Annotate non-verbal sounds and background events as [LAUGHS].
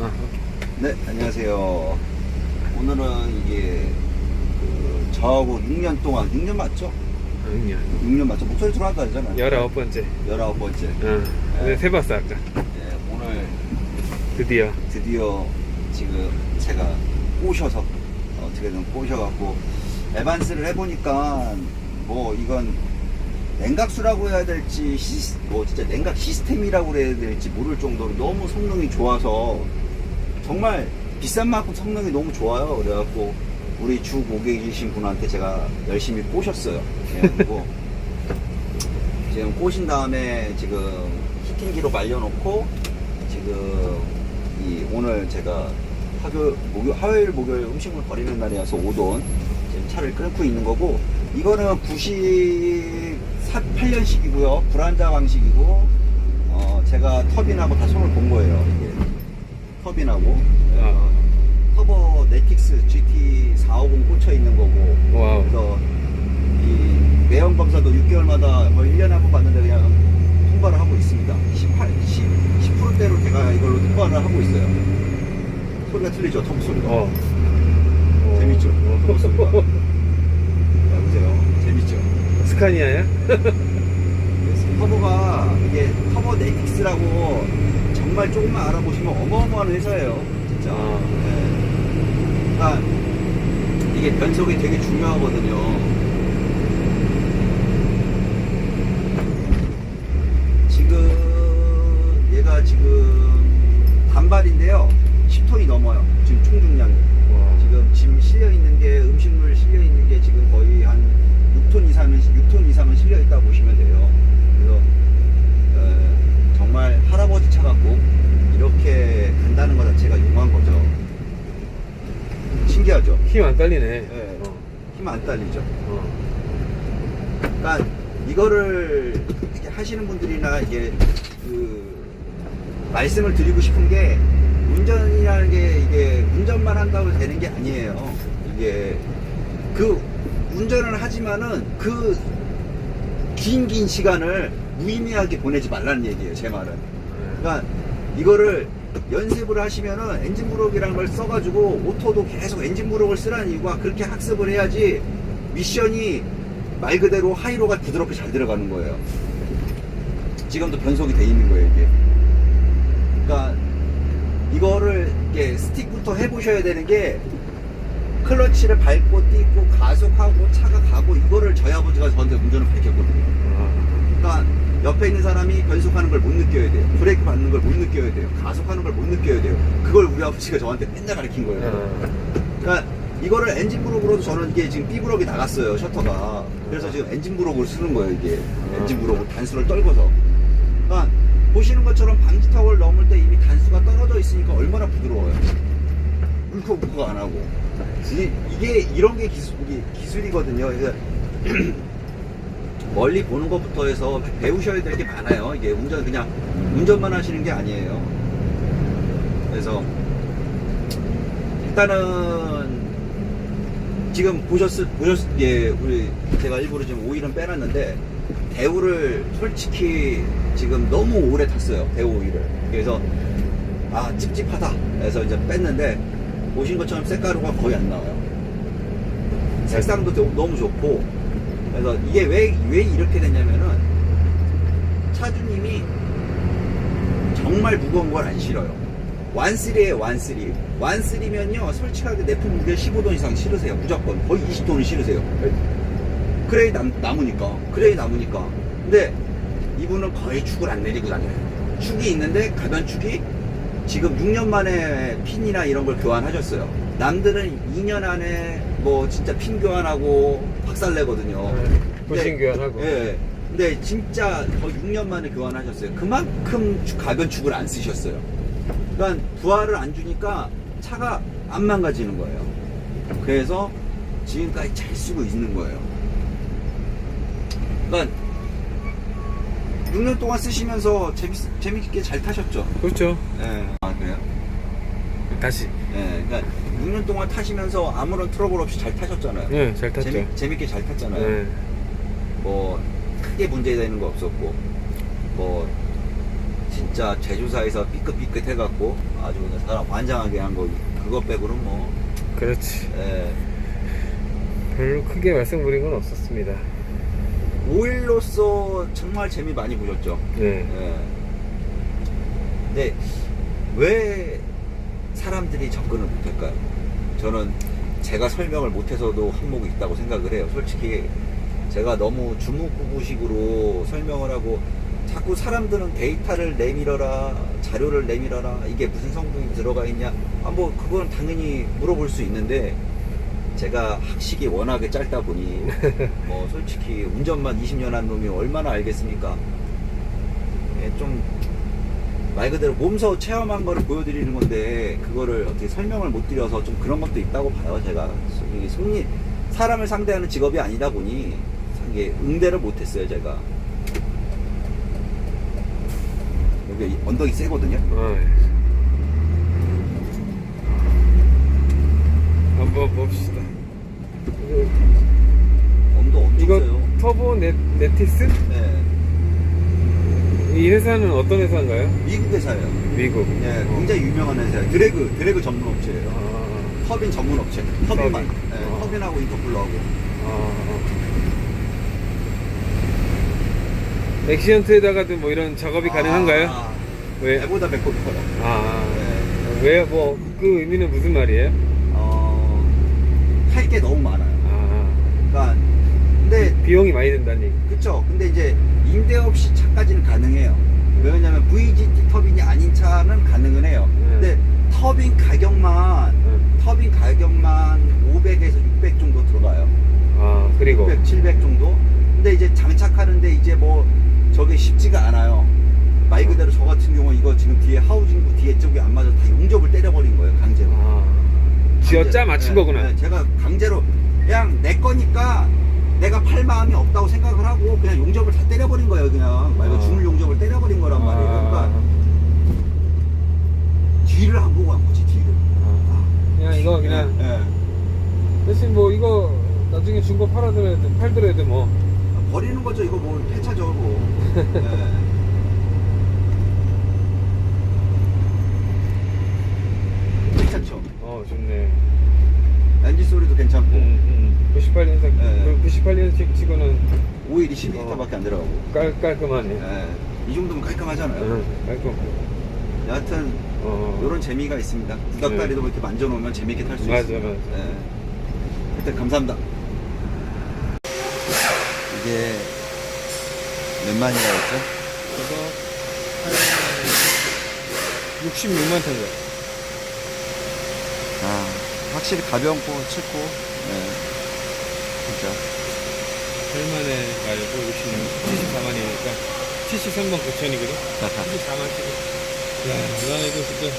아, 네, 안녕하세요. 오늘은 이게 그 저하고 6년 동안 6년 맞죠? 아니야. 6년 맞죠? 목소리 들어왔다 하잖아요. 열아홉 번째. 19번째. 어. 근데 세봤어 아까. 네, 오늘 드디어. 드디어 지금 제가 꼬셔서 어떻게든 꼬셔갖고 에반스를 해보니까 뭐 이건 냉각수라고 해야 될지 시스, 뭐 진짜 냉각 시스템이라고 해야 될지 모를 정도로 너무 성능이 좋아서 정말 비싼 만큼 성능이 너무 좋아요. 그래갖고 우리 주 고객이신 분한테 제가 열심히 꼬셨어요. 그래가지고 [LAUGHS] 지금 꼬신 다음에 지금 히팅기로 말려놓고 지금 이 오늘 제가 화요, 목요, 화요일 목요일 음식물 버리는 날이어서 오돈 지금 차를 끊고 있는 거고 이거는 98년식이고요 불안자 방식이고 어 제가 터빈하고 다 손을 본 거예요 이게 터빈하고 아. 터보 네틱스 GT 450 꽂혀 있는 거고 와우. 그래서 이 매연 검사도 6개월마다 거의 1년에 한 번 받는데 그냥 통과를 하고 있습니다. 18, 10, 10%대로 제가 이걸로 통과를 하고 있어요. 소리가 틀리죠, 터보 소리가. 어. 재밌죠? 어. 터보 소리가. [LAUGHS] 야, 보세요. 재밌죠? 스카니아야? [LAUGHS] 터보가 이게 터보 네틱스라고 정말 조금만 알아보시면 어마어마한 회사예요. 진짜. 아. 네. 그러니까 이게 변속이 되게 중요하거든요. 지금 얘가 지금 단발인데요. 10톤이 넘어요. 지금 총 중량이. 와. 지금 짐 실려 있는 게 음식물 실려 있는 게 지금 거의 한 6톤 이상은 6톤 이상은 실려 있다 고 보시면 돼요. 그래서 어, 정말 할아버지 차 갖고 이렇게 간다는 것 자체가 용한 거죠. 신기하죠. 힘 안 딸리네. 네. 어. 힘 안 딸리죠. 어. 그러니까 이거를 이렇게 하시는 분들이나 이게 그 말씀을 드리고 싶은 게 운전이라는 게 이게 운전만 한다고 되는 게 아니에요. 이게 그 운전을 하지만은 그 긴 긴 시간을 무의미하게 보내지 말라는 얘기예요. 제 말은. 그러니까 이거를 연습을 하시면은 엔진 브록이라는 걸 써가지고 오토도 계속 엔진 브록을 쓰라는 이유가 그렇게 학습을 해야지 미션이 말 그대로 하이로가 부드럽게 잘 들어가는 거예요. 지금도 변속이 돼 있는 거예요, 이게. 그러니까 이거를 이게 스틱부터 해보셔야 되는 게 클러치를 밟고 뛰고 가속하고 차가 가고 이거를 저희 아버지가 저한테 운전을. 그러니까 옆에 있는 사람이 변속하는 걸 못 느껴야 돼요. 브레이크 밟는 걸 못 느껴야 돼요. 가속하는 걸 못 느껴야 돼요. 그걸 우리 아버지가 저한테 맨날 가르친 거예요. 아. 그러니까 이거를 엔진 브록으로도 저는 이게 지금 B 브록이 나갔어요 셔터가 그래서 지금 엔진 브록을 쓰는 거예요 이게 엔진 브록을 단수를 떨궈서 그러니까 보시는 것처럼 방지턱을 넘을 때 이미 단수가 떨어져 있으니까 얼마나 부드러워요 울컥울컥 안 하고 이- 이게 이런 게 기술, 이게 기술 이거든요 그래서 [CLEARS THROAT] 멀리 보는 것부터 해서 배우셔야 될 게 많아요. 이게 운전 그냥 운전만 하시는 게 아니에요. 그래서 일단은 지금 보셨을 보셨 예 우리 제가 일부러 지금 오일은 빼놨는데 대우를 솔직히 지금 너무 오래 탔어요 대우 오일을. 그래서 아 찝찝하다 그래서 이제 뺐는데 보신 것처럼 색가루가 거의 안 나와요. 색상도 도- 너무 좋고 그래서 이게 왜 왜 이렇게 됐냐면은 차주님이 정말 무거운 걸안 실어요. 완쓰리에요, 완쓰리. 완쓰리면요, 솔직하게 내품 무게 15돈 이상 실으세요. 무조건. 거의 20돈을 실으세요. 그래야 남, 남으니까. 그래야 남으니까. 근데 이분은 거의 축을 안 내리고 다녀요. 축이 있는데, 가변 축이 지금 6년 만에 핀이나 이런 걸 교환하셨어요. 남들은 2년 안에 뭐 진짜 핀 교환하고 박살 내거든요. 네. 부신 교환하고. 예. 근데 진짜 거의 6년 만에 교환하셨어요. 그만큼 축- 가변 축을 안 쓰셨어요. 그러니까 부하를 안 주니까 차가 안 망가지는 거예요. 그래서 지금까지 잘 쓰고 있는 거예요. 그러니까 6년 동안 쓰시면서 재밌, 재밌게 잘 타셨죠? 그렇죠. 예. 아, 그래요? 다시. 예. 그러니까 6년 동안 타시면서 아무런 트러블 없이 잘 타셨잖아요. 네, 잘 탔죠. 재미, 재밌게 잘 탔잖아요. 네. 뭐 크게 문제되는 거 없었고 뭐 진짜 제조사에서 삐끗삐끗 해갖고 아주 그냥 사람 환장하게 한 거 그거 빼고는 뭐 그렇지. 예. 별로 크게 말씀드린 건 없었습니다. 5일로서 정말 재미 많이 보셨죠. 네. 예. 근데 왜 사람들이 접근을 못할까요? 저는 제가 설명을 못해서도 한몫이 있다고 생각을 해요. 솔직히 제가 너무 주묵구구식으로 설명을 하고 자꾸 사람들은 데이터를 내밀어라, 자료를 내밀어라, 이게 무슨 성분이 들어가 있냐. 아, 뭐, 그건 당연히 물어볼 수 있는데, 제가 학식이 워낙에 짧다 보니, [LAUGHS] 뭐, 솔직히 운전만 20년 한 놈이 얼마나 알겠습니까? 예, 좀, 말 그대로 몸소 체험한 거를 보여드리는 건데, 그거를 어떻게 설명을 못 드려서 좀 그런 것도 있다고 봐요, 제가. 이 손님, 사람을 상대하는 직업이 아니다 보니, 이게 응대를 못했어요, 제가. 여기 언덕이 세거든요. 어. 한번 봅시다. 언덕 엄청 이거 세요. 터보 네, 네티스? 네. 이 회사는 어떤 회사인가요? 미국 회사예요. 미국. 예, 어. 굉장히 유명한 회사예요. 드래그, 드래그 전문 업체예요. 아, 터빈 전문 업체. 터빈만. 터빈. 예, 어. 터빈하고 인터쿨러하고. 아. 액시언트에다가도 뭐 이런 작업이 가능한가요? 아, 왜? 배보다 배꼽이 커요. 아, 네. 왜, 뭐, 그 의미는 무슨 말이에요? 어, 할 게 너무 많아요. 아, 그러니까, 근데 비용이 많이 얘기. 그쵸. 근데 이제 임대 없이 차까지는 가능해요. 왜냐면 VGT 터빈이 아닌 차는 가능은 해요. 네. 근데 터빈 가격만, 응. 터빈 가격만 500에서 600 정도 들어가요. 아, 그리고. 600, 700 정도? 근데 이제 장착하는데 이제 뭐 저게 쉽지가 않아요. 말 그대로 저 같은 경우 이거 지금 뒤에 하우징구 뒤에 쪽이 안 맞아 다 용접을 때려버린 거예요, 강제로. 아, 강제로. 맞춘 네, 거구나. 네, 제가 강제로 그냥 내 거니까 내가 팔 마음이 없다고 생각을 하고 그냥 용접을 다 때려버린 거예요, 그냥. 말 그대로 아. 주물 용접을 때려버린 거란 말이에요. 그러니까 뒤를 안 보고 한 거지, 뒤를. 아, 그냥 이거 그냥 예, 예. 대신 뭐 이거 나중에 중고 팔아들어도 팔더라도 뭐 버리는 거죠, 이거 뭐 폐차죠, 뭐. [LAUGHS] 예. 괜찮죠? 어, 좋네. 엔진 소리도 괜찮고 음, 음. 98년생, 네. 98년식 치고는 오일이 12리터밖에 안 들어가고 깔, 깔끔하네. 예, 이 정도면 깔끔하잖아요 응, 깔끔. 여하튼 어. 이런 재미가 있습니다 구닥다리도 이렇게 만져놓으면 재밌게 탈 수 맞아, 있습니다 맞아. 예. 일단 감사합니다 이게 몇 만이라고 했죠? 한 66만 탄 거. 아 확실히 가볍고 칠고 예. 진짜 8만에 말고 66, 74만이니까 73만 9천이거든? 74만 치고. 야, 나 이거 진짜